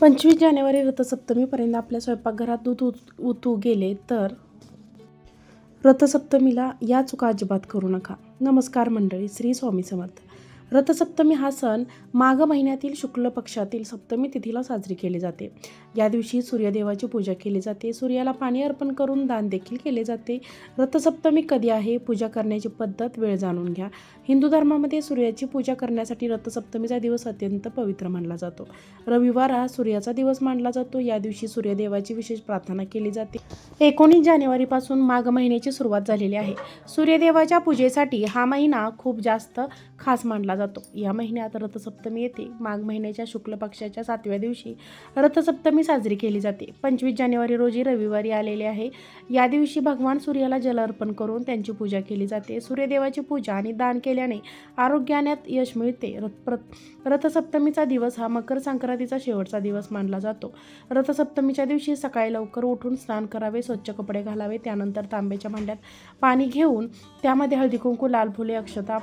पंचवीस जानेवारी रथसप्तमीपर्यंत आपल्या स्वयंपाकघरात दूध उत उतू गेले तर रथसप्तमीला या चुका अजिबात करू नका. नमस्कार मंडळी श्री स्वामी समर्थ. रथसप्तमी हा सण माघ महिन्यातील शुक्ल पक्षातील सप्तमी तिथीला साजरी केली जाते. या दिवशी सूर्यदेवाची पूजा केली जाते. सूर्याला पाणी अर्पण करून दान देखील केले जाते. रथसप्तमी कधी आहे? पूजा करण्याची पद्धत वेळ जाणून घ्या. हिंदू धर्मामध्ये सूर्याची पूजा करण्यासाठी रथसप्तमीचा दिवस अत्यंत पवित्र मानला जातो. रविवार हा सूर्याचा दिवस मानला जातो. या दिवशी सूर्यदेवाची विशेष प्रार्थना केली जाते. एकोणीस जानेवारीपासून माघ महिन्याची सुरुवात झालेली आहे. सूर्यदेवाच्या पूजेसाठी हा महिना खूप जास्त खास मानला जातो. या महिन्यात रथसप्तमी येते. माघ महिन्याच्या शुक्ल पक्षाच्या सातव्या दिवशी रथसप्तमी साजरी केली जाते. पंचवीस जानेवारी रोजी रविवारी आलेले आहे. या दिवशी भगवान सूर्याला जल अर्पण करून त्यांची पूजा केली जाते. सूर्यदेवाची पूजा आणि दान केल्याने आरोग्याण्यात यश मिळते. रथ रथसप्तमीचा दिवस हा मकर संक्रांतीचा शेवटचा दिवस मानला जातो. रथसप्तमीच्या दिवशी सकाळी लवकर उठून स्नान करावे स्वच्छ कपडे घालावे त्यानंतर तांब्याच्या भांड्यात पाणी घेऊन त्यामध्ये हळदी कुंकू लाल फुले अक्षता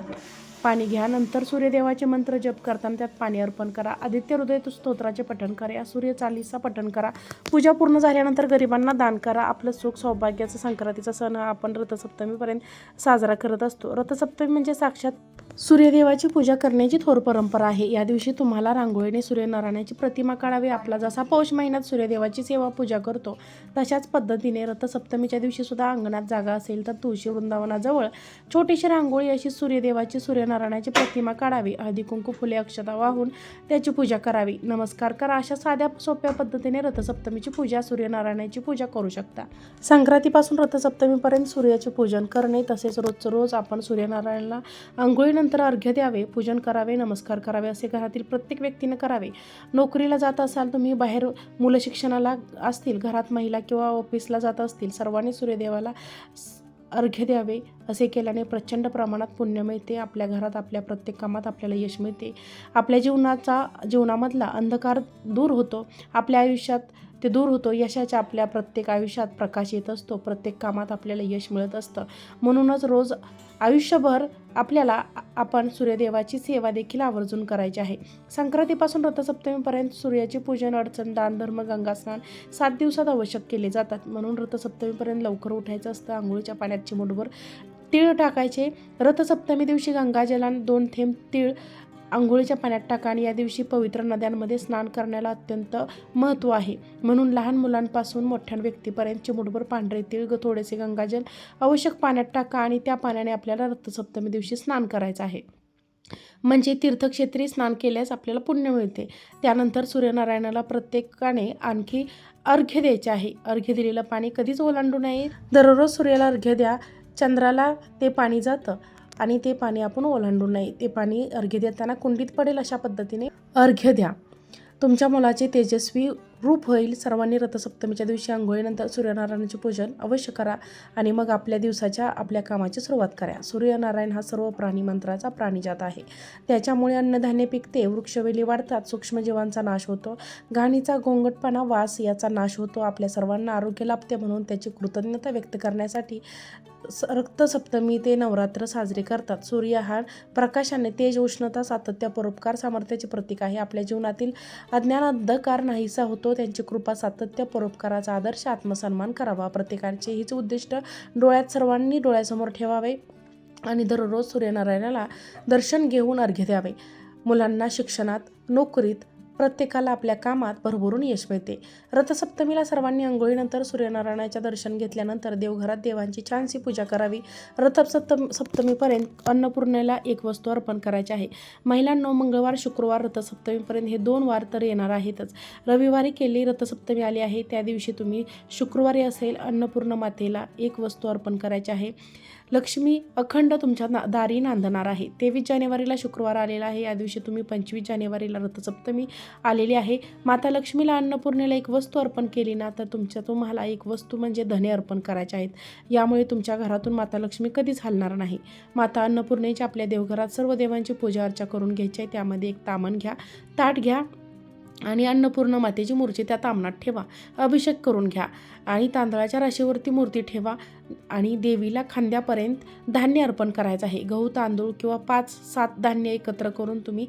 पाणी घ्या. नंतर सूर्यदेवाचे मंत्र जप करताना त्यात पाणी अर्पण करा. आदित्य हृदय स्तोत्राचे पठण करा. सूर्य चालीसा पठण करा. पूजा पूर्ण झाल्यानंतर गरिबांना दान करा. आपलं सुख सौभाग्याचा संक्रांतीचा सण आपण रथसप्तमीपर्यंत साजरा करत असतो. रथसप्तमी म्हणजे साक्षात सूर्यदेवाची पूजा करण्याची थोर परंपरा आहे. या दिवशी तुम्हाला रांगोळीने सूर्यनारायणाची प्रतिमा काढावी. आपला जसा पौष महिन्यात सूर्यदेवाची सेवा पूजा करतो तशाच पद्धतीने रथसप्तमीच्या दिवशी सुद्धा अंगणात जागा असेल तर तुळशी वृंदावनाजवळ छोटीशी रांगोळी अशी सूर्यदेवाची सूर्यनारायणाची प्रतिमा काढावी. हळदी कुंकू फुले अक्षता वाहून त्याची पूजा करावी. नमस्कार करा अशा साध्या सोप्या पद्धतीने रथसप्तमीची पूजा सूर्यनारायणाची पूजा करू शकता. संक्रांतीपासून रथसप्तमीपर्यंत सूर्याचे पूजन करणे तसेच रोजचं रोज आपण सूर्यनारायणाला आंघोळीनंतर अर्घ्य द्यावे पूजन करावे नमस्कार करावे असे घरातील प्रत्येक व्यक्तीने करावे. नोकरीला जात असाल तुम्ही बाहेर मुलं शिक्षणाला असतील घरात महिला किंवा ऑफिसला जात असतील सर्वांनी सूर्यदेवाला अर्घ्य द्यावे असे केल्याने प्रचंड प्रमाणात पुण्य मिळते. आपल्या घरात आपल्या प्रत्येक कामात आपल्याला यश मिळते. आपल्या जीवनाचा जीवनामधला अंधकार दूर होतो. आपल्या आयुष्यात ते दूर होतो. यशाच्या आपल्या प्रत्येक आयुष्यात प्रकाश येत असतो. प्रत्येक कामात आपल्याला यश मिळत असतं. म्हणूनच रोज आयुष्यभर आपल्याला आपण सूर्यदेवाची सेवा देखील आवर्जून करायची आहे. संक्रांतीपासून रथसप्तमीपर्यंत सूर्याचे पूजन अडचण दान धर्म गंगास्नान सात दिवसात आवश्यक केले जातात. म्हणून रथसप्तमीपर्यंत लवकर उठायचं असतं. आंघोळीच्या पाण्यात चिमूटभर तीळ टाकायचे. रथसप्तमी दिवशी गंगाजलान दोन थेंब तीळ आंघोळीच्या पाण्यात टाका आणि या दिवशी पवित्र नद्यांमध्ये स्नान करण्याला अत्यंत महत्त्व आहे. म्हणून लहान मुलांपासून मोठ्या व्यक्तीपर्यंत चिमुटभर पांढरे तीळ थोडेसे गंगाजल आवश्यक पाण्यात टाका आणि त्या पाण्याने आपल्याला रथसप्तमी दिवशी स्नान करायचं आहे. म्हणजे तीर्थक्षेत्री स्नान केल्यास आपल्याला पुण्य मिळते. त्यानंतर सूर्यनारायणाला प्रत्येकाने आणखी अर्घ्य द्यायचे आहे. अर्घ्य दिलेलं पाणी कधीच ओलांडू नये. दररोज सूर्याला अर्घ्य द्या. चंद्राला ते पाणी जातं. आणि ते पाणी आपण ओलांडू नये ते पाणी अर्घ्य देताना कुंडीत पडेल अशा पद्धतीने अर्घ्य द्या. तुमच्या मुलाचे तेजस्वी रूप होईल. सर्वांनी रथसप्तमीच्या दिवशी आंघोळीनंतर सूर्यनारायणाचे पूजन अवश्य करा आणि मग आपल्या दिवसाच्या आपल्या कामाची सुरुवात करा. सूर्यनारायण हा सर्व प्राणी मंत्राचा प्राणीजात आहे. त्याच्यामुळे अन्नधान्य पिकते वृक्षवेली वाढतात सूक्ष्मजीवांचा नाश होतो. घाणीचा गोंगटपणा वास याचा नाश होतो. आपल्या सर्वांना आरोग्य लाभते म्हणून त्याची कृतज्ञता व्यक्त करण्यासाठी स- रक्तसप्तमी ते नवरात्र साजरे करतात. सूर्य हा प्रकाशाने तेज उष्णता सातत्य परोपकार सामर्थ्याचे प्रतीक आहे. आपल्या जीवनातील अज्ञान अंधकार नाहीसा होतो. त्यांची कृपा सातत्य परोपकाराचा आदर्श आत्मसन्मान करावा. प्रत्येकाचे हीच उद्दिष्ट डोळ्यात सर्वांनी डोळ्यासमोर ठेवावे आणि दररोज सूर्यनारायणाला दर्शन घेऊन अर्घ्य द्यावे. मुलांना शिक्षणात नोकरीत प्रत्येकाला आपल्या कामात भरभरून यश मिळते. रथसप्तमीला सर्वांनी अंघोळीनंतर सूर्यनारायणाच्या दर्शन घेतल्यानंतर देवघरात देवांची छानशी पूजा करावी. रथसप्तम सप्तमीपर्यंत अन्नपूर्णेला एक वस्तू अर्पण करायची आहे. महिलांनो मंगळवार शुक्रवार रथसप्तमीपर्यंत हे दोन वार तर येणार आहेतच. रविवारी केली रथसप्तमी आली आहे त्या दिवशी तुम्ही शुक्रवारी असेल अन्नपूर्ण मातेला एक वस्तू अर्पण करायची आहे. लक्ष्मी अखंड तुमच्या ना दारी नांदणार आहे. तेवीस जानेवारीला शुक्रवार आलेला आहे. या दिवशी तुम्ही पंचवीस जानेवारीला रथसप्तमी आलेली आहे. माता लक्ष्मीला अन्नपूर्णेला एक वस्तू अर्पण केली ना तर तुमच्या तुम्हाला एक वस्तू म्हणजे धने अर्पण करायचे आहेत. यामुळे तुमच्या घरातून माता लक्ष्मी कधीच हलणार नाही. माता अन्नपूर्णेची आपल्या देवघरात सर्व देवांची पूजा अर्चा करून घ्यायची आहे. त्यामध्ये एक तामण घ्या. ताट घ्या. आणि अन्नपूर्ण मातेची मूर्ती त्या तांबणात ठेवा. अभिषेक करून घ्या. आणि तांदळाच्या राशीवरती मूर्ती ठेवा आणि देवीला खांद्यापर्यंत धान्य अर्पण करायचं आहे. गहू तांदूळ किंवा पाच सात धान्य एकत्र करून तुम्ही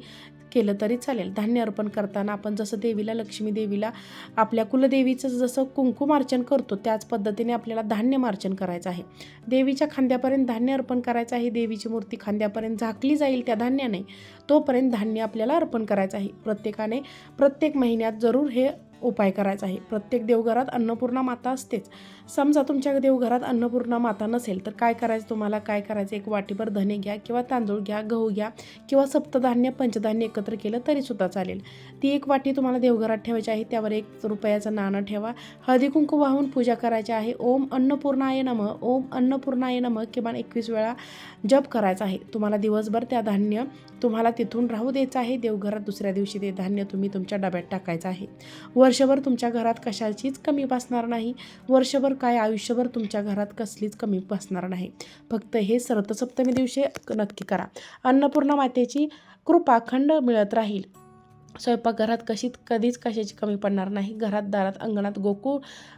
केलं तरी चालेल. धान्य अर्पण करताना आपण जसं देवीला लक्ष्मी देवीला आपल्या कुलदेवीचं जसं कुंकुमार्चन करतो त्याच पद्धतीने आपल्याला धान्य मार्चन करायचं आहे. देवीच्या खांद्यापर्यंत धान्य अर्पण करायचं आहे. देवीची मूर्ती खांद्यापर्यंत झाकली जाईल त्या धान्याने तोपर्यंत धान्य आपल्याला अर्पण करायचं आहे. प्रत्येकाने प्रत्येक महिन्यात जरूर हे उपाय करायचा आहे. प्रत्येक देवघरात अन्नपूर्णा माता असतेच. समजा तुमच्या देवघरात अन्नपूर्णा माता नसेल तर काय करायचं तुम्हाला? काय करायचं? एक वाटीभर धने घ्या किंवा तांदूळ घ्या गहू घ्या किंवा सप्तधान्य पंचधान्य एकत्र केलं तरीसुद्धा चालेल. ती एक वाटी तुम्हाला देवघरात ठेवायची आहे. त्यावर एक रुपयाचं नाणं ठेवा. हळदी कुंकू वाहून पूजा करायची आहे. ओम अन्नपूर्णाय नम. ओम अन्नपूर्णाय नम किमान एकवीस वेळा जप करायचा आहे. तुम्हाला दिवसभर त्या धान्य तुम्हाला तिथून राहू द्यायचं आहे. देवघरात दुसऱ्या दिवशी ते धान्य तुम्ही तुमच्या डब्यात टाकायचं आहे. वर्षभर तुमच्या घरात कशाचीच कमी भासणार नाही. वर्षभर काय आयुष्यभर तुमच्या घरात कसलीच कमी भासणार नाही. फक्त हे सरतसप्तमी दिवशी नक्की करा. अन्नपूर्णा मातेची कृपा खंड मिळत राहील. स्वयंपाकघरात कशीच कधीच कशाची कमी पडणार नाही. घरात दारात अंगणात गोकुळ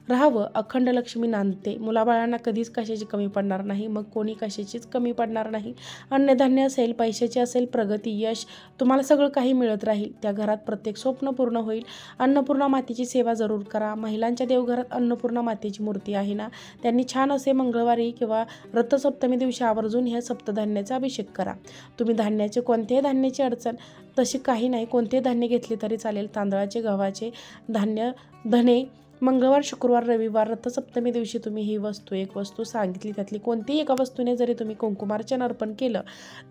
राहावं अखंड लक्ष्मी नांदते. मुलाबाळांना कधीच कशाची कमी पडणार नाही. मग कोणी कशाचीच कमी पडणार नाही. अन्नधान्य असेल पैशाचे असेल प्रगती यश तुम्हाला सगळं काही मिळत राहील. त्या घरात प्रत्येक स्वप्न पूर्ण होईल. अन्नपूर्णा मातेची सेवा जरूर करा. महिलांच्या देवघरात अन्नपूर्णा मातेची मूर्ती आहे ना? त्यांनी छान असे मंगळवारी किंवा रथसप्तमी दिवशी आवर्जून ह्या सप्तधान्याचा अभिषेक करा. तुम्ही धान्याचे कोणत्याही धान्याची अडचण तशी काही नाही. कोणतेही धान्य घेतले तरी चालेल तांदळाचे गव्हाचे धान्य धने मंगळवार शुक्रवार रविवार रथसप्तमी दिवशी तुम्ही ही वस्तू एक वस्तू सांगितली. त्यातली कोणतीही एका वस्तूने जरी तुम्ही कुंकुमार्चन अर्पण केलं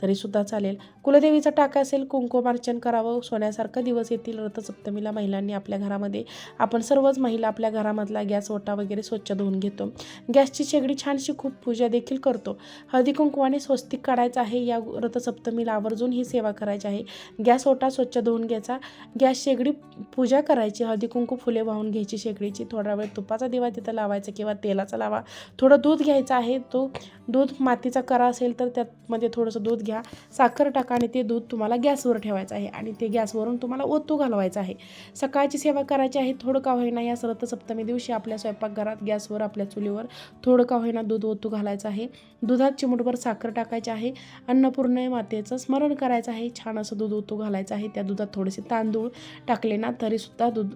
तरीसुद्धा चालेल. कुलदेवीचा टाका असेल कुंकुमार्चन करावं. सोन्यासारखा दिवस येतील. रथसप्तमीला महिलांनी आपल्या घरामध्ये आपण सर्वच महिला आपल्या घरामधला गॅस ओटा वगैरे स्वच्छ धुवून घेतो. गॅसची शेगडी छानशी खूप पूजा देखील करतो. हळदी कुंकुवाने स्वस्तिक काढायचं आहे. या रथसप्तमीला आवर्जून ही सेवा करायची आहे. गॅस ओटा स्वच्छ धुवून घ्यायचा. गॅस शेगडी पूजा करायची. हळदी कुंकू फुले वाहून घ्यायची. शेगडीची थोडा वेळ तुपाचा दिवा तिथं लावायचा किंवा तेलाचा लावा. थोडं दूध घ्यायचं आहे तो दूध मातीचा करा असेल तर त्यामध्ये म्हणजे थोडंसं दूध घ्या. साखर टाका आणि ते दूध तुम्हाला गॅसवर ठेवायचं आहे आणि ते गॅसवरून तुम्हाला ओतू घालवायचं आहे. सकाळची सेवा करायची आहे थोडं का होईना या सरत सप्तमी दिवशी आपल्या स्वयंपाकघरात गॅसवर आपल्या चुलीवर थोडं का होईना दूध ओतू घालायचं आहे. दुधात चिमूटभर साखर टाकायची आहे. अन्नपूर्ण मातेचं स्मरण करायचं आहे. छान असं दूध ओतू घालायचं आहे. त्या दुधात थोडेसे तांदूळ टाकले ना तरीसुद्धा दूध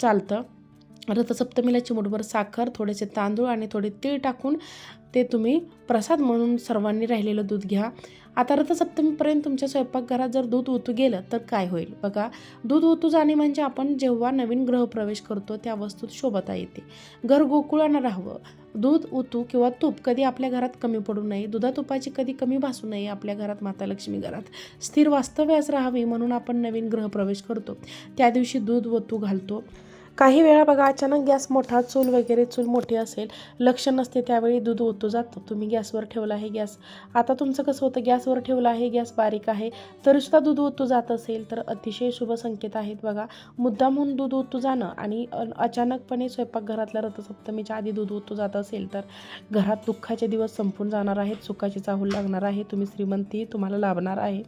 चालतं. रथसप्तमीला चिमूटभर साखर थोडेसे तांदूळ आणि थोडे तीळ टाकून ते तुम्ही प्रसाद म्हणून सर्वांनी राहिलेलं दूध घ्या. आता रथसप्तमीपर्यंत तुमच्या स्वयंपाकघरात जर दूध ओतू गेलं तर काय होईल? बघा दूध ओतू जाणे म्हणजे आपण जेव्हा नवीन ग्रहप्रवेश करतो त्या वस्तूत शोभता येते. घर गोकुळानं राहावं. दूध ओतू किंवा तूप कधी आपल्या घरात कमी पडू नये. दुधा तुपाची कधी कमी भासू नये आपल्या घरात माता लक्ष्मी घरात. स्थिर वास्तव्यास राहावी म्हणून आपण नवीन ग्रहप्रवेश करतो. त्या दिवशी दूध ओतू घालतो. काही वेळा बघा अचानक गॅस मोठा चूल वगैरे चूल मोठी असेल लक्ष नसते त्यावेळी दूध ओतू जातं. तुम्ही गॅसवर ठेवला आहे गॅस. आता तुमचं कसं होतं गॅसवर ठेवला आहे गॅस बारीक आहे तरीसुद्धा दूध ओतू जात असेल तर अतिशय शुभ संकेत आहेत बघा. मुद्दामहून म्हणून दूध ओतू जाणं आणि अचानकपणे स्वयंपाकघरातल्या रथसप्तमीच्या आधी दूध ओतू जात असेल तर घरात दुःखाचे दिवस संपून जाणार आहेत सुखाची चाहूल लागणार आहे तुम्ही श्रीमंती तुम्हाला लाभणार आहे.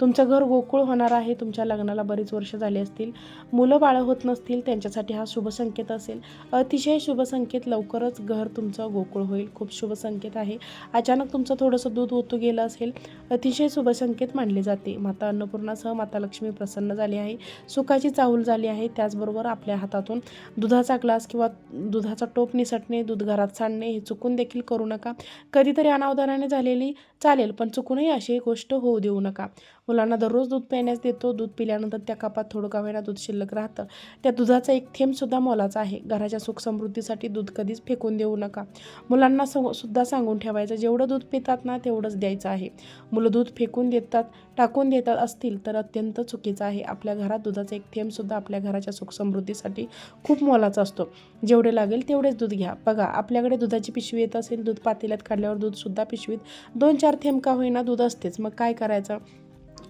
तुमचं घर गोकुळ होणार आहे तुमच्या लग्नाला बरीच वर्ष झाली असतील मुलं बाळं होत नसतील त्यांच्यासाठी हा शुभ संकेत असेल. अतिशय शुभ संकेत लवकरच घर तुमचं गोकुळ होईल. खूप शुभ संकेत आहे. अचानक तुमचं थोडंसं दूध ओतू गेलं असेल अतिशय शुभ संकेत मानले जाते. माता अन्नपूर्णासह माता लक्ष्मी प्रसन्न झाली आहे. सुखाची चाहूल झाली आहे. त्याचबरोबर आपल्या हातातून दुधाचा ग्लास किंवा दुधाचा टोप निसटणे दूध घरात सांडणे हे चुकून देखील करू नका. कधीतरी अनावधानाने झालेली चालेल पण चुकूनही अशी गोष्ट होऊ देऊ नका. मुलांना दररोज दूध पिण्यास देतो. दूध पिल्यानंतर त्या कपात थोडं का होईना दूध शिल्लक राहतं. त्या दुधाचा एक थेंबसुद्धा मोलाचा आहे. घराच्या सुख समृद्धीसाठी दूध कधीच फेकून देऊ नका. मुलांना सु सुद्धा सांगून ठेवायचं जेवढं दूध पितात ना तेवढंच द्यायचं आहे. मुलं दूध फेकून देतात टाकून देतात असतील तर अत्यंत चुकीचं आहे. आपल्या घरात दुधाचा एक थेंबसुद्धा आपल्या घराच्या सुख समृद्धीसाठी खूप मोलाचा असतो. जेवढे लागेल तेवढेच दूध घ्या. बघा आपल्याकडे दुधाची पिशवी येत असेल दूध पातेल्यात काढल्यावर दूधसुद्धा पिशवीत दोन चार थेंब का होईना दूध असतेच. मग काय करायचं?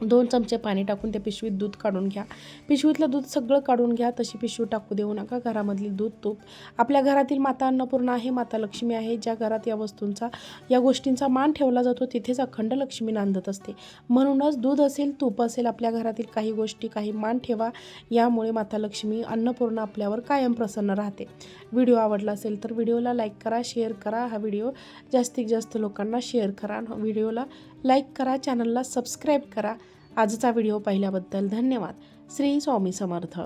दोन चमचे पाणी टाकून त्या पिशवीत दूध काढून घ्या. पिशवीतलं दूध सगळं काढून घ्या तशी पिशवी टाकू देऊ नका. घरामधली दूध तूप. आपल्या घरातील माता अन्नपूर्णा आहे माता लक्ष्मी आहे. ज्या घरात या वस्तूंचा या गोष्टींचा मान ठेवला जातो तिथेच अखंड लक्ष्मी नांदत असते. म्हणूनच दूध असेल तूप असेल आपल्या घरातील काही गोष्टी काही मान ठेवा. यामुळे माता लक्ष्मी अन्नपूर्णा आपल्यावर कायम प्रसन्न राहते. व्हिडिओ आवडला असेल तर व्हिडिओला लाईक करा शेअर करा. हा व्हिडिओ जास्तीत जास्त लोकांना शेअर करा. व्हिडिओला लाईक करा चॅनलला सबस्क्राईब करा. आजचा व्हिडिओ पाहिल्याबद्दल धन्यवाद. श्री स्वामी समर्थ.